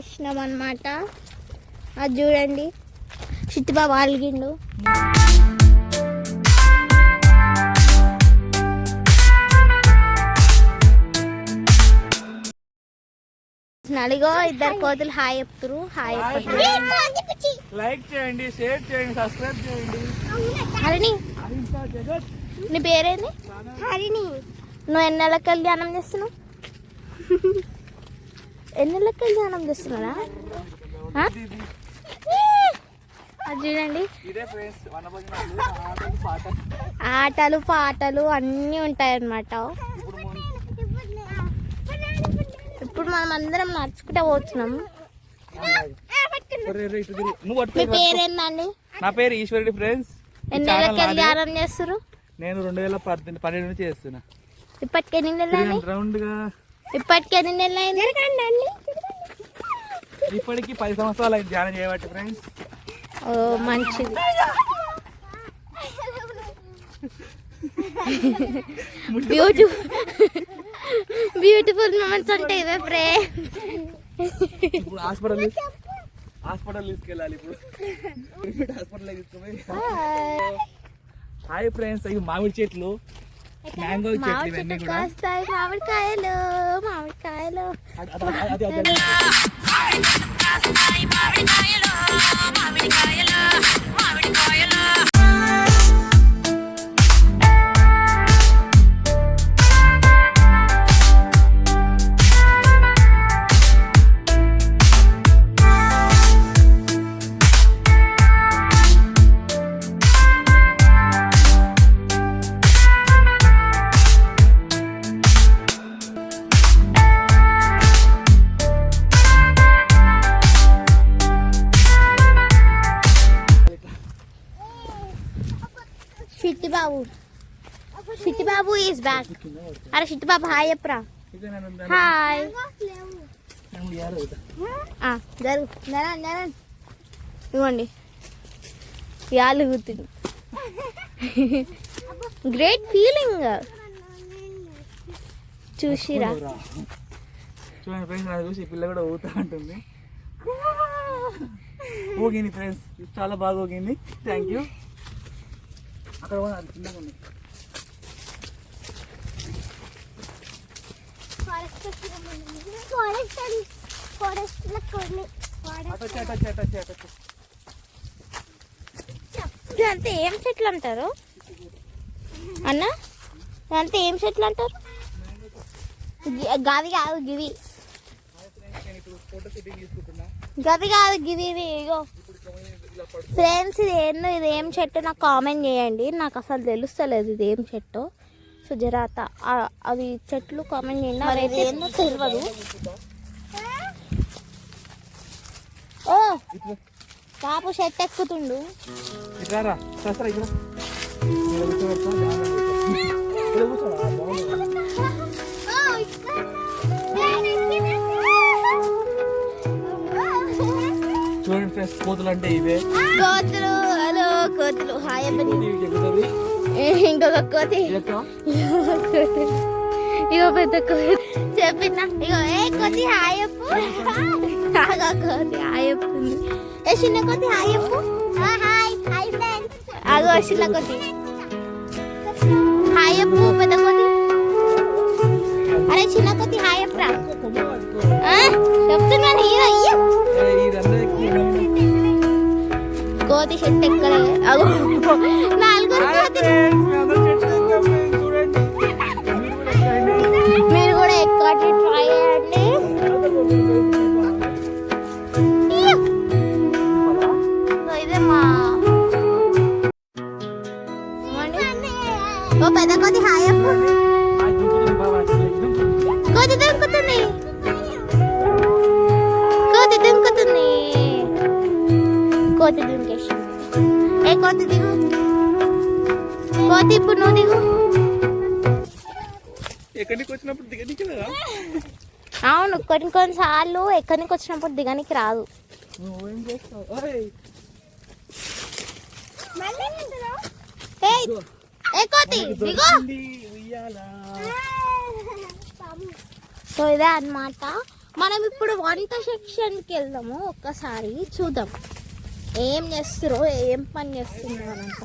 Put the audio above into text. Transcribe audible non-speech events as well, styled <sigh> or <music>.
వేసినాం అనమాట అది చూడండి. చిట్టుబాబు అలిగిండు నడిగో ఇద్దరు కోతులు హాయ్ చెప్తురు హాయ్ లైక్ చేయండి. షేర్ చేయండి సబ్స్క్రైబ్ చేయండి హరిణి. నీ పేరేంది? హరిణి. నువ్వు ఎన్ని నెలల కళ్యాణం చేస్తున్నావు? <laughs> ఎన్ని నెలల కళ్యాణం చేస్తున్నారా? అది చూడండి. ఆటలు పాట ఆటలు పాటలు అన్నీ ఉంటాయి అన్నమాట ఇప్పుడు మనం అందరం నడుచుకుంటూ పోతున్నాం. మీ పేరేందండి? నా పేరు ఈశ్వరుడి ఫ్రెండ్స్. ఎన్ని నెలల కళ్యాణం చేస్తారు నేను రెండు వేల పద్దెనిమిది పన్నెండు నుంచి చేస్తున్నా. ఇప్పటికి ఎన్ని ఇప్పటికి ఎన్ని నెలలు అయింది ఇప్పటికి పది సంవత్సరాలు అయింది ధ్యానం చేయబట్టి ఫ్రెండ్స్ ఓ మంచిది. బ్యూటిఫుల్ బ్యూటిఫుల్ మూమెంట్స్ అంటే ఇవే ఫ్రే ఇప్పుడు హాస్పిటల్ హాస్పిటల్ తీసుకెళ్ళాలి ఇప్పుడు. హాస్పిటల్ తీసుకుపోయి. హాయ్ ఫ్రెండ్స్ ఇవి మామిడి చెట్లు. మ్యాంగో చెట్లు మామిడి ఇవన్నీ చెట్టు కూడా కాస్తాయి మామిడికాయలు మామిడికాయలు అది- అది- ఈజ్ బ్యాక్ అరే చిట్టిబాబు హాయ్ చెప్పరా. ఇదే నేను హాయ్ ఆ, జరుగు. నరన్ నరన్. ఇవ్వండి. యాలు గుర్తుంది. గ్రేట్ ఫీలింగ్ చూసిరా. చూడండి ఫ్రెండ్స్ నాకు చూసి పిల్ల కూడా ఊతా ఉంటుంది ఊగింది ఫ్రెండ్స్ చాలా బాగా ఊగింది. థ్యాంక్ యూ అక్కడ కూడా చిన్నగా ఉంది. అటు ఇదంతా ఏం చెట్లు అంటారు అన్న ఇదంతా ఏం చెట్లు అంటారు గవి కాదు గివి గవి కాదు గివి ఇవి ఇగో ఫ్రెండ్స్ ఇది ఏందో ఇది ఏం చెట్టు నాకు కామెంట్ చేయండి నాకు అసలు తెలుస్తలేదు ఇది ఏం చెట్టు సో జరాత ఆ- అవి చెట్లు కామెంట్ చేయండి ఏందో తెలియదు ఓ! పాపు చెట్టు ఎక్కుతుండు. చూడండి ఫ్రెండ్స్ కోతులు అంటే ఇవే. కోతులు హలో కోతులు. హాయ్ అప్పని ఇది ఎక్కుతుంది ఇంకొక కోతి ఇది ఎక్కువ ఇగో పెద్ద కోతి చెప్పిన ఇగో ఏ కోతి హాయ్ చెప్పు ఆగో కోతి హాయ్ చెప్తుంది ఏ చిన్న కోతి హాయ్ చెప్పు హాయ్ హాయ్ ఫ్రెండ్స్ ఆగో చిన్న కోతి హాయ్ చెప్పు పెద్ద కోతి అరే చిన్న కోతి హాయ్ చెప్పురా ఆ, చెప్తున్నాను హీరో అయ్యో ఏ, ఇదందరికీ కోతి చెట్టు ఎక్కడ అగో కోతి ఇప్పుడు నువ్వు దిగు. ఎక్కడికి వచ్చినప్పుడు దిగనీకి లేదా అవును కొన్ని కొన్నిసార్లు ఎక్కడికి వచ్చినప్పుడు దిగనికి రాదు. నువ్వేం చేస్తావు. సో ఇదే అన్నమాట. మనం ఇప్పుడు వంట సెక్షన్కి వెళ్దాము. ఒక్కసారి చూద్దాం. ఏం చేస్తారో ఏం పని చేస్తున్నారంట?